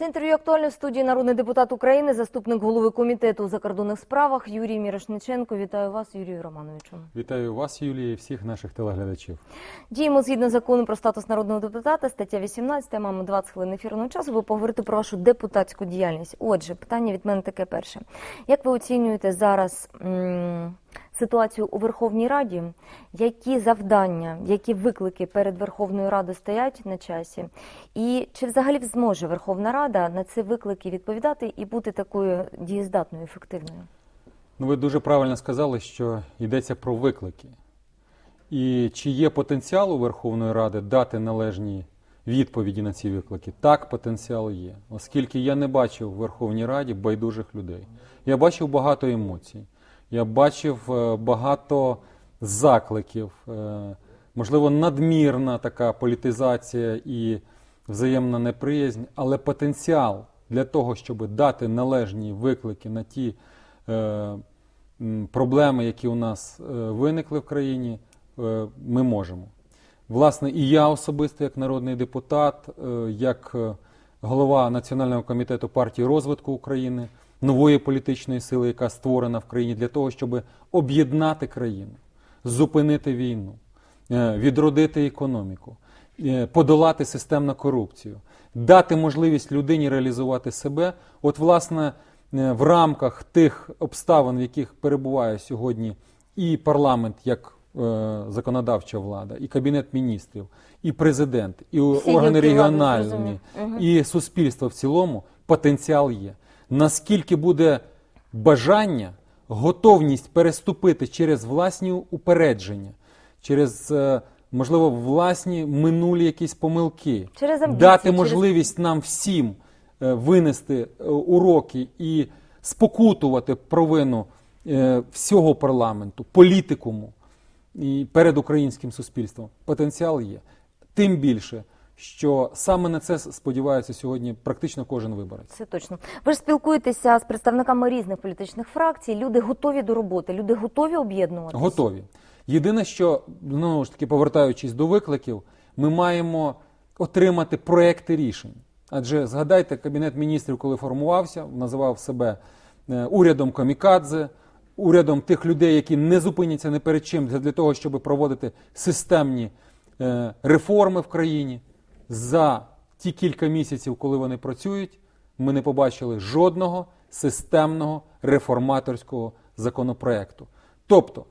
Це інтерв'ю актуальне в студії народний депутат України, заступник голови комітету у закордонних справах Юрій Мірошниченко. Вітаю вас, Юрію Романовичу. Вітаю вас, Юлія, і всіх наших телеглядачів. Діємо згідно закону про статус народного депутата, стаття 18, маємо 20 хвилин ефірного часу. Ви поговорити про вашу депутатську діяльність. Отже, питання від мене таке перше. Як ви оцінюєте зараз м, ситуацію у Верховній Раді? Які завдання, які виклики перед Верховною Радою стоять на часі? І чи взагалі зможе Верховна Рада на ці виклики відповідати і бути такою дієздатною, ефективною? Ну, ви дуже правильно сказали, що йдеться про виклики. І чи є потенціал у Верховної Ради дати належні відповіді на ці виклики? Так, потенціал є. Оскільки я не бачив в Верховній Раді байдужих людей. Я бачив багато емоцій, я бачив е, багато закликів, е, можливо, надмірна така політизація і взаємна неприязнь, але потенціал для того, щоб дати належні виклики на ті е, проблеми, які у нас виникли в країні, ми можемо. Власне, і я особисто, як народний депутат, як голова Національного комітету партії розвитку України, нової політичної сили, яка створена в країні для того, щоб об'єднати країну, зупинити війну, е, відродити економіку, е, подолати системну корупцію, дати можливість людині реалізувати себе. От, власне, е, в рамках тих обставин, в яких перебуває сьогодні і парламент як законодавча влада, і кабінет міністрів, і президент, і Всі органи регіональні. І суспільство в цілому, потенціал є. Наскільки буде бажання, готовність переступити через власні упередження, через, е, можливо, власні минулі якісь помилки, Через амбіції, дати через- можливість нам всім е, винести е, уроки і спокутувати провину всього парламенту, політикуму і перед українським суспільством. Потенціал є. Тим більше, що саме на це сподівається сьогодні практично кожен виборець. Це точно. Ви ж спілкуєтеся з представниками різних політичних фракцій. Люди готові до роботи, люди готові об'єднуватися. Готові. Єдине, що знову ж таки, повертаючись до викликів, ми маємо отримати проекти рішень. Адже згадайте, кабінет міністрів, коли формувався, називав себе е, урядом камікадзе, урядом тих людей, які не зупиняться ні перед чим для для того, щоб проводити системні е, реформи в країні. За ті кілька місяців, коли вони працюють, ми не побачили жодного системного реформаторського законопроекту. Тобто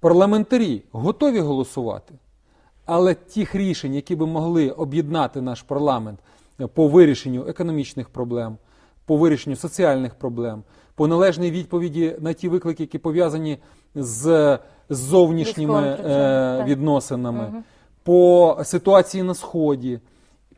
парламентарі готові голосувати, але тих рішень, які би могли об'єднати наш парламент е, по вирішенню економічних проблем, по вирішенню соціальних проблем, по належній відповіді на ті виклики, які пов'язані з зовнішніми е, процесом, так. По ситуації на сході,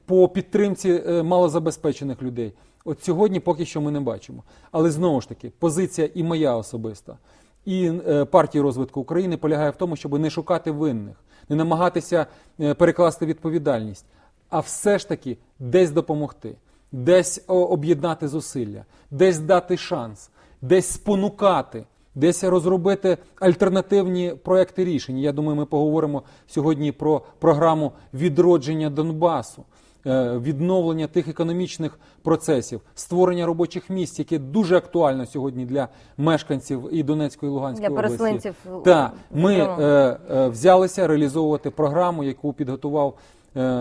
по підтримці е, малозабезпечених людей. От сьогодні поки що ми не бачимо. Але знову ж таки, позиція і моя особиста, і е, партії розвитку України полягає в тому, щоб не шукати винних, не намагатися е, перекласти відповідальність, а все ж таки десь допомогти, десь об'єднати зусилля, десь дати шанс, десь спонукати. Десь розробити альтернативні проекти рішень. Я думаю, ми поговоримо сьогодні про програму відродження Донбасу, е, відновлення тих економічних процесів, створення робочих місць, яке дуже актуально сьогодні для мешканців і Донецької і Луганської Для області. переселенців, Так, ми е, е, взялися реалізовувати програму, яку підготував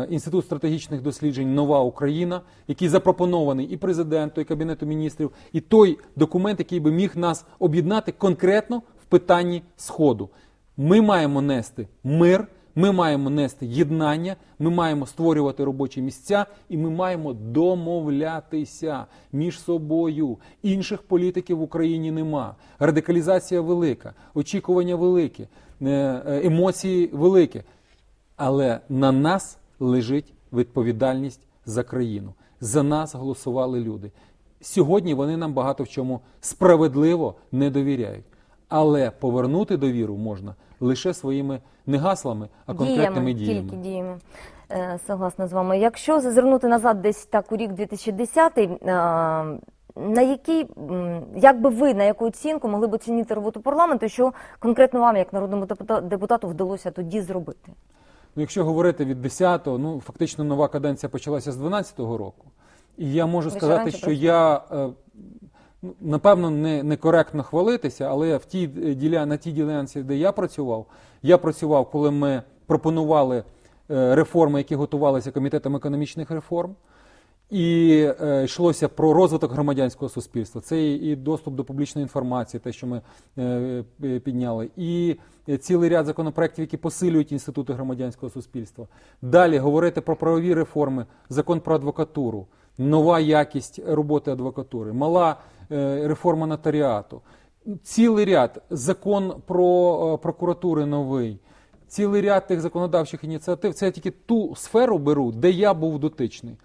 Інститут стратегічних досліджень Нова Україна, який запропонований і президенту, і кабінету міністрів, і той документ, який би міг нас об'єднати конкретно в питанні Сходу. Ми маємо нести мир. Ми маємо нести єднання, ми маємо створювати робочі місця, і ми маємо домовлятися між собою. Інших політиків в Україні нема. Радикалізація велика, очікування велике, е, е, емоції великі. Але на нас лежить відповідальність за країну. За нас голосували люди. Сьогодні вони нам багато в чому справедливо не довіряють. Але повернути довіру можна лише своїми не гаслами, а конкретними діями. Тільки діями. Е, Согласна з вами. Якщо зазирнути назад десь так у рік 2010, е, на який, як би ви, на яку оцінку могли б оцінити роботу парламенту, що конкретно вам, як народному депута- депутату, вдалося тоді зробити? Ну, якщо говорити від 10-го, ну фактично нова каденція почалася з 12-го року. І я можу Ви сказати, що просто... я е, ну, напевно не, некоректно хвалитися, але в тій діля, на тій ділянці, де я працював, я працював, коли ми пропонували е, реформи, які готувалися комітетом економічних реформ. І е, йшлося про розвиток громадянського суспільства. Це і, і доступ до публічної інформації, те, що ми е, підняли, і е, цілий ряд законопроєктів, які посилюють інститути громадянського суспільства. Далі говорити про правові реформи, закон про адвокатуру, нова якість роботи адвокатури, мала е, реформа нотаріату, цілий ряд закон про е, прокуратури новий. Цілий ряд тих законодавчих ініціатив. Це я тільки ту сферу беру, де я був дотичний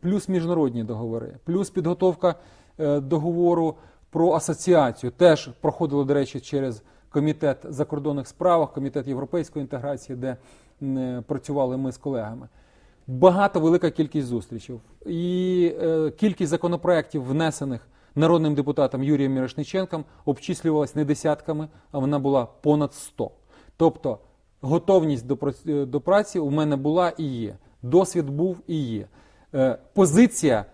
плюс міжнародні договори, плюс підготовка е, договору про асоціацію. Теж проходило, до речі, через комітет закордонних справах, комітет європейської інтеграції, де е, працювали ми з колегами. Багато велика кількість зустрічей. І е, кількість законопроєктів, внесених народним депутатом Юрієм Мірошниченком, обчислювалась не десятками, а вона була понад 100. Тобто готовність до, до праці у мене була і є. Досвід був і є. Е, позиція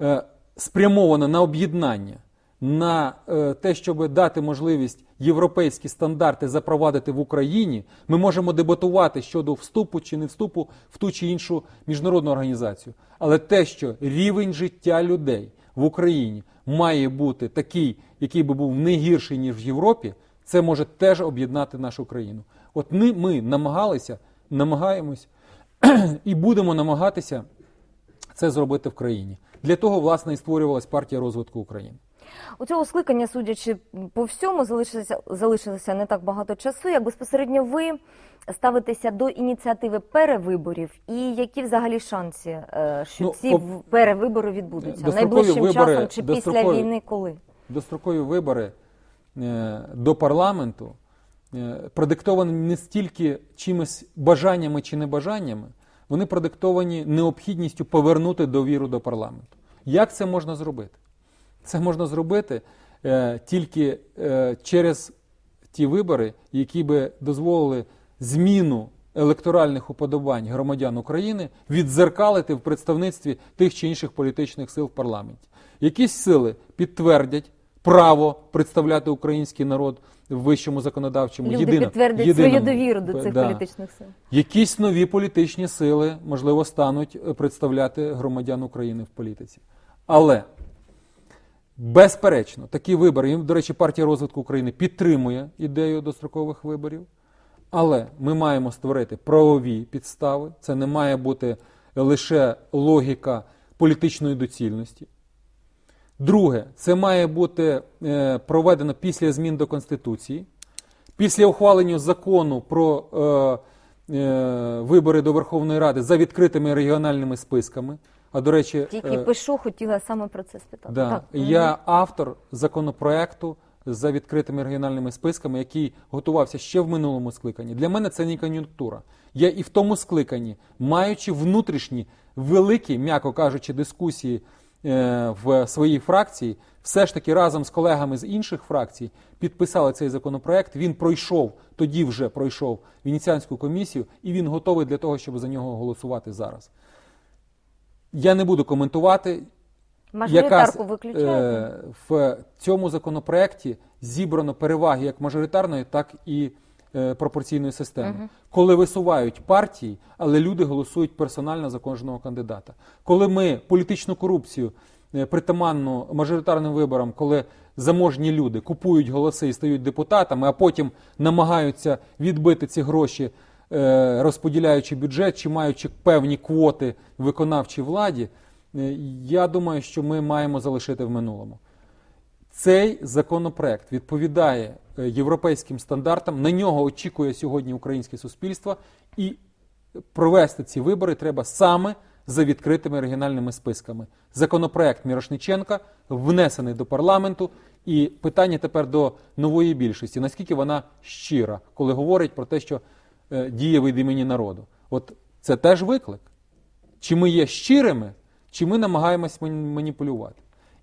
е, спрямована на об'єднання, на е, те, щоб дати можливість європейські стандарти запровадити в Україні. Ми можемо дебатувати щодо вступу чи не вступу в ту чи іншу міжнародну організацію. Але те, що рівень життя людей в Україні має бути такий, який би був не гірший, ніж в Європі, це може теж об'єднати нашу країну. От ми, намагалися, намагаємось і будемо намагатися це зробити в країні. Для того, власне, і створювалась партія розвитку України. У цього скликання, судячи по всьому, залишилося, залишилося не так багато часу. Як безпосередньо ви ставитеся до ініціативи перевиборів, і які взагалі шанси, е, що Ну, ці по- перевибори відбудуться найближчим вибори- часом чи після війни, коли? Дострокові вибори е, до парламенту е, продиктовані не стільки чимось бажаннями чи небажаннями, вони продиктовані необхідністю повернути довіру до парламенту. Як це можна зробити? Це можна зробити е, тільки е, через ті вибори, які би дозволили зміну електоральних уподобань громадян України відзеркалити в представництві тих чи інших політичних сил в парламенті. Якісь сили підтвердять право представляти український народ в вищому законодавчому Люди єдино- підтвердять єдиному. свою довіру до цих Да. політичних сил. Якісь нові політичні сили, можливо, стануть е, представляти громадян України в політиці. Але, безперечно, такі вибори, і, до речі, партія розвитку України підтримує ідею дострокових виборів. Але ми маємо створити правові підстави. Це не має бути лише логіка політичної доцільності. Друге, це має бути е, проведено після змін до Конституції, після ухвалення закону про е, е, вибори до Верховної Ради за відкритими регіональними списками. А до речі, Тільки е, пишу, хотіла саме про це спитати. Да. Так. Я автор законопроекту за відкритими регіональними списками, який готувався ще в минулому скликанні. Для мене це не кон'юнктура. Я і в тому скликанні, маючи внутрішні великі, м'яко кажучи, дискусії в своїй фракції, все ж таки разом з колегами з інших фракцій підписали цей законопроект. Він пройшов, тоді вже пройшов Венеціанську комісію, і він готовий для того, щоб за нього голосувати зараз. Я не буду коментувати, Якраз, е, в цьому законопроекті зібрано переваги як мажоритарної, так і е, пропорційної системи. Коли висувають партії, але люди голосують персонально за кожного кандидата. Коли ми політичну корупцію е, притаманну мажоритарним виборам, коли заможні люди купують голоси і стають депутатами, а потім намагаються відбити ці гроші, е, розподіляючи бюджет чи маючи певні квоти виконавчій владі, е, я думаю, що ми маємо залишити в минулому. Цей законопроект відповідає е, європейським стандартам. На нього очікує сьогодні українське суспільство, і провести ці вибори треба саме за відкритими регіональними списками. Законопроект Мірошниченка внесений до парламенту, і питання тепер до нової більшості: наскільки вона щира, коли говорить про те, що е, діє від імені народу. От це теж виклик. Чи ми є щирими, чи ми намагаємось маніпулювати.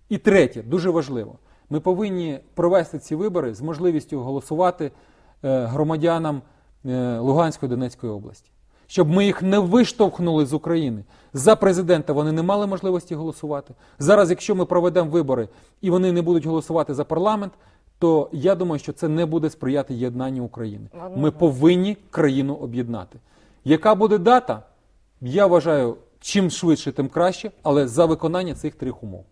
І третє, дуже важливо, ми повинні провести ці вибори з можливістю голосувати е, громадянам е, Луганської Донецької області. щоб ми їх не виштовхнули з України. За президента вони не мали можливості голосувати. Зараз, якщо ми проведемо вибори і вони не будуть голосувати за парламент, то я думаю, що це не буде сприяти єднанню України. Ми повинні країну об'єднати. Яка буде дата? Я вважаю, чим швидше, тим краще, але за виконання цих трьох умов.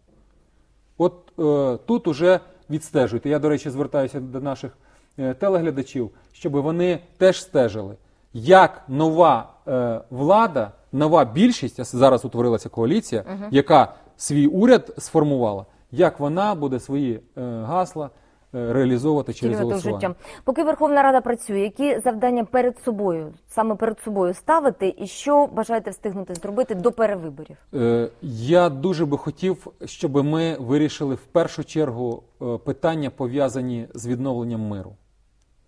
От е, тут уже відстежуйте. Я, до речі, звертаюся до наших е, телеглядачів, щоб вони теж стежили, як нова е, влада, нова більшість, а зараз утворилася коаліція, яка свій уряд сформувала, як вона буде свої е, гасла реалізовувати через голосування. життя. Поки Верховна Рада працює, які завдання перед собою, саме перед собою ставити, і що бажаєте встигнути зробити до перевиборів? Е, Я дуже би хотів, щоб ми вирішили в першу чергу е, питання пов'язані з відновленням миру.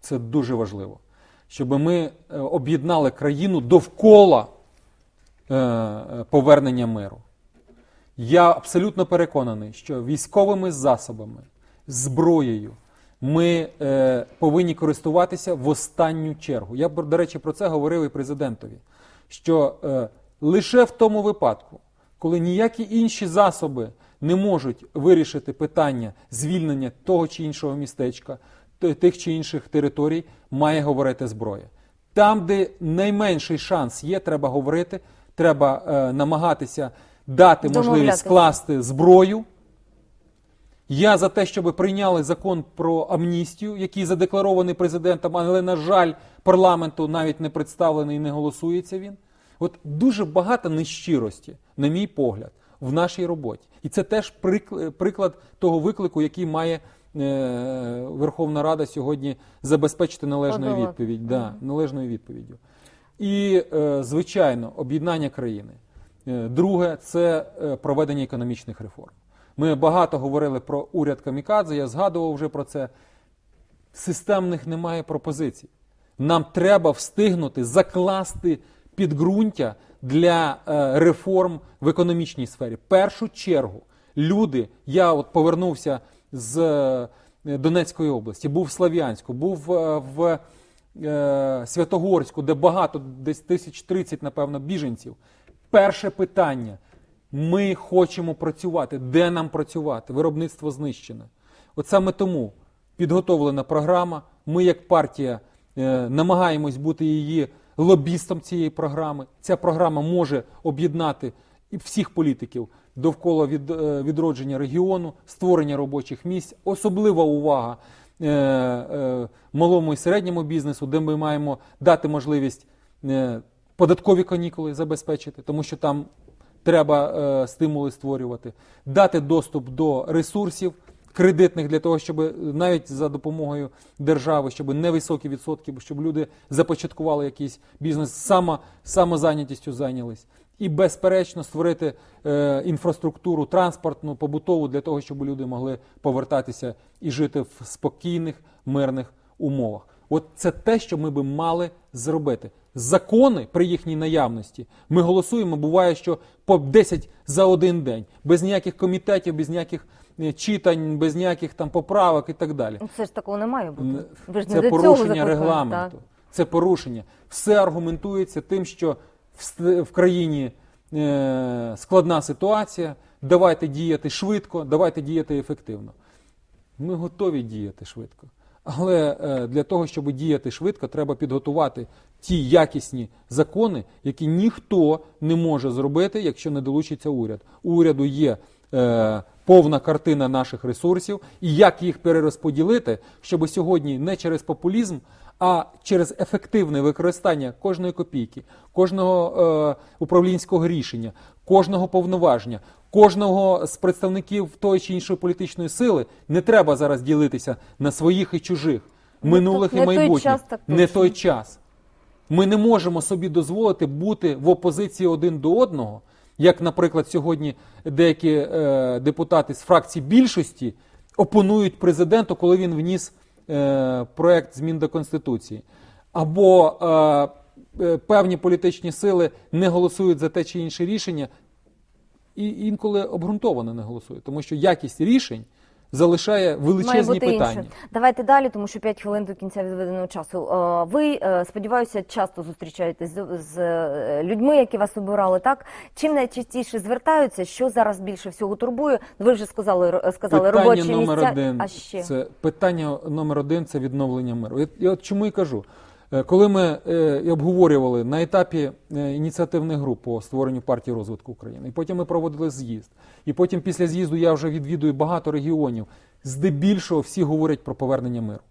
Це дуже важливо. Щоб ми е, об'єднали країну довкола е, е, повернення миру. Я абсолютно переконаний, що військовими засобами, зброєю ми е, повинні користуватися в останню чергу. Я, до речі, про це говорив і президентові. Що е, лише в тому випадку, коли ніякі інші засоби не можуть вирішити питання звільнення того чи іншого містечка, тих чи інших територій, має говорити зброя. Там, де найменший шанс є, треба говорити, треба е, намагатися дати можливість скласти зброю. Я за те, щоб прийняли закон про амністію, який задекларований президентом, але, на жаль, парламенту навіть не представлений і не голосується він. От дуже багато нещирості, на мій погляд, в нашій роботі. І це теж прикл- приклад того виклику, який має е, Верховна Рада сьогодні забезпечити належною Подолати. відповідь. Да, належною відповіддю. І, е, звичайно, об'єднання країни. Е, Друге це проведення економічних реформ. Ми багато говорили про уряд Камікадзе, я згадував вже про це. Системних немає пропозицій. Нам треба встигнути закласти підґрунтя для е, реформ в економічній сфері. Першу чергу люди, я от повернувся з е, Донецької області, був в Слав'янську, був е, в Святогорську, де багато, десь тисяч тридцять, напевно, біженців. Перше питання: ми хочемо працювати. Де нам працювати? Виробництво знищене. От саме тому підготовлена програма. Ми, як партія, е, намагаємось бути її лобістом цієї програми. Ця програма може об'єднати всіх політиків довкола від, е, відродження регіону, створення робочих місць, особлива увага е, малому і середньому бізнесу, де ми маємо дати можливість податкові канікули забезпечити, тому що там треба е, стимули створювати, дати доступ до ресурсів кредитних для того, щоб навіть за допомогою держави, щоб невисокі відсотки, щоб люди започаткували якийсь бізнес, само, самозайнятістю зайнялись. І, безперечно, створити е, інфраструктуру транспортну, побутову для того, щоб люди могли повертатися і жити в спокійних, мирних умовах. От це те, що ми би мали зробити. Закони при їхній наявності ми голосуємо. Буває, що по 10 за один день, без ніяких комітетів, без ніяких е, читань, без ніяких там поправок і так далі. Це ж такого не має бути. Ви ж не Це до порушення закликали, регламенту. так. Це порушення. Все аргументується тим, що в, в країні е, складна ситуація. Давайте діяти швидко, давайте діяти ефективно. Ми готові діяти швидко. Але е, для того, щоб діяти швидко, треба підготувати ті якісні закони, які ніхто не може зробити, якщо не долучиться уряд. У уряду є е, повна картина наших ресурсів і як їх перерозподілити, щоб сьогодні не через популізм, а через ефективне використання кожної копійки, кожного е, управлінського рішення, кожного повноваження, кожного з представників тої чи іншої політичної сили не треба зараз ділитися на своїх і чужих, минулих не і той майбутніх. час, так не той час. Ми не можемо собі дозволити бути в опозиції один до одного, як, наприклад, сьогодні деякі е, депутати з фракції більшості опонують президенту, коли він вніс е, проект змін до Конституції. Або е, е, певні політичні сили не голосують за те чи інше рішення, і інколи обґрунтовано не голосують, тому що якість рішень залишає Має бути питання. інше. Давайте далі, тому що 5 хвилин до кінця відведеного часу. Е, Ви, е, сподіваюся, часто зустрічаєтесь з, е, людьми, які вас обирали, так? Чим найчастіше звертаються? Що зараз більше всього турбує? Ви вже сказали, сказали питання робочі номер місця. один А ще? це питання номер один це відновлення миру. Я, я от чому і кажу. Е, Коли ми е, обговорювали на етапі е, ініціативних груп по створенню партії розвитку України, і потім ми проводили з'їзд, і потім після з'їзду я вже відвідую багато регіонів. Здебільшого всі говорять про повернення миру.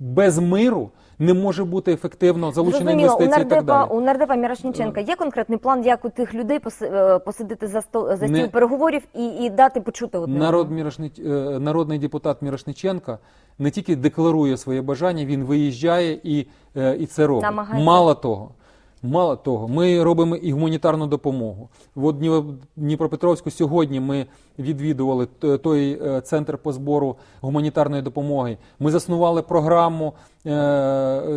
Без миру не може бути ефективно залучена Зрозуміло, у і так далі. у нардепа Мірошніченка є конкретний план, як у тих людей поси- е, посадити за сто за стіл Не- переговорів і, і дати почути одне Народ? Мірошнич... е, народний депутат Мірошниченка не тільки декларує своє бажання, він виїжджає і, е, і це робить. Намагається. Мало того, мало того, ми робимо і гуманітарну допомогу. От Дніпропетровську сьогодні ми відвідували той е, центр по збору гуманітарної допомоги. Ми заснували програму, е,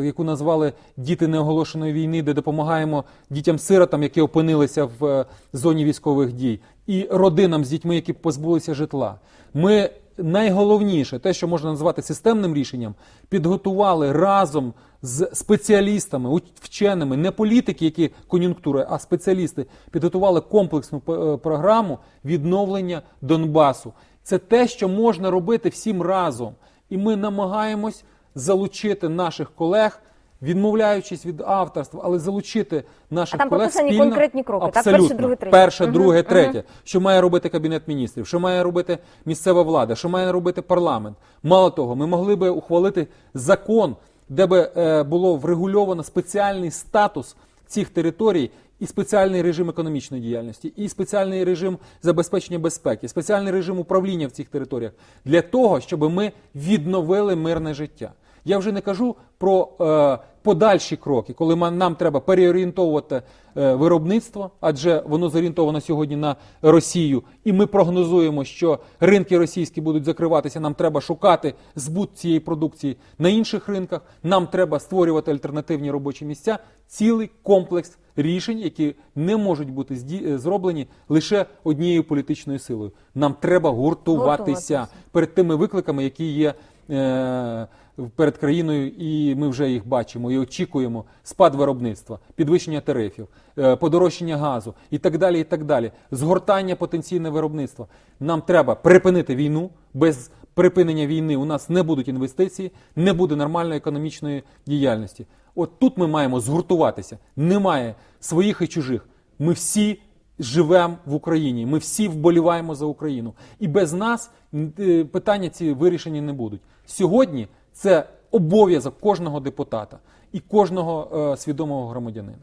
яку назвали Діти неоголошеної війни, де допомагаємо дітям-сиротам, які опинилися в е, зоні військових дій, і родинам з дітьми, які позбулися житла. Ми найголовніше, те, що можна назвати системним рішенням, підготували разом з спеціалістами, вченими, не політики, які кон'юнктури, а спеціалісти, підготували комплексну е, програму відновлення Донбасу. Це те, що можна робити всім разом. І ми намагаємось залучити наших колег. Відмовляючись від авторства, але залучити наших А там колег прописані спільно. конкретні кроки, так? Абсолютно. Перше, друге, третє. Перше, Мгм, друге, мгм. третє. Що має робити кабінет міністрів, що має робити місцева влада, що має робити парламент. Мало того, ми могли би ухвалити закон, де би е, було врегульовано спеціальний статус цих територій. І спеціальний режим економічної діяльності, і спеціальний режим забезпечення безпеки, спеціальний режим управління в цих територіях для того, щоб ми відновили мирне життя. Я вже не кажу про е, подальші кроки, коли нам треба переорієнтовувати е, виробництво, адже воно зорієнтовано сьогодні на Росію, і ми прогнозуємо, що ринки російські будуть закриватися. Нам треба шукати збут цієї продукції на інших ринках. Нам треба створювати альтернативні робочі місця. Цілий комплекс рішень, які не можуть бути е, зроблені лише однією політичною силою. Нам треба гуртуватися Гуртуватися. перед тими викликами, які є е, перед країною, і ми вже їх бачимо і очікуємо спад виробництва, підвищення тарифів, е, подорожчання газу і так далі. І так далі. Згортання потенційне виробництва. Нам треба припинити війну. Без припинення війни у нас не будуть інвестиції, не буде нормальної економічної діяльності. От тут ми маємо згуртуватися. Немає своїх і чужих. Ми всі живемо в Україні. Ми всі вболіваємо за Україну. І без нас е, питання ці вирішені не будуть. Сьогодні це обов'язок кожного депутата і кожного е, свідомого громадянина.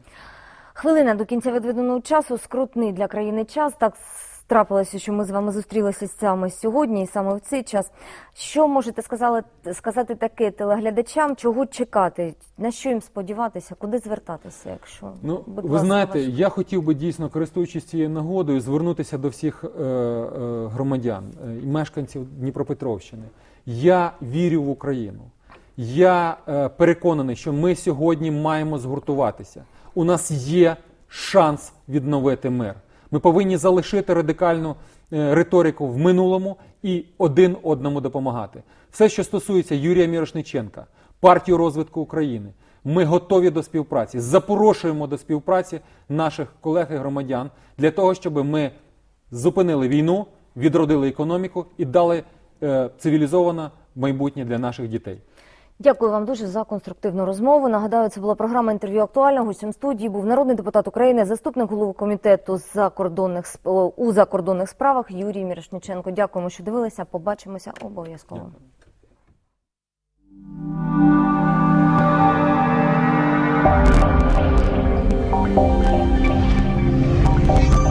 Хвилина до кінця відведеного часу, скрутний для країни час. Так трапилося, що ми з вами зустрілися саме сьогодні і саме в цей час. Що можете сказати, сказати таке телеглядачам, чого чекати, на що їм сподіватися, куди звертатися, якщо Ну, ви ласка, знаєте, ваш- я хотів би дійсно, користуючись цією нагодою, звернутися до всіх е, е, громадян е, і мешканців Дніпропетровщини. Я вірю в Україну. Я е, переконаний, що ми сьогодні маємо згуртуватися. У нас є шанс відновити мир. Ми повинні залишити радикальну е, риторику в минулому і один одному допомагати. Все, що стосується Юрія Мірошниченка, партію розвитку України, ми готові до співпраці. Запрошуємо до співпраці наших колег і громадян для того, щоб ми зупинили війну, відродили економіку і дали Е, цивілізоване майбутнє для наших дітей. Дякую вам дуже за конструктивну розмову. Нагадаю, це була програма інтерв'ю актуальна. Гостем студії був народний депутат України, заступник голови комітету з закордонних е, у закордонних справах Юрій Мірошниченко. Дякуємо, що дивилися. Побачимося обов'язково. Thank.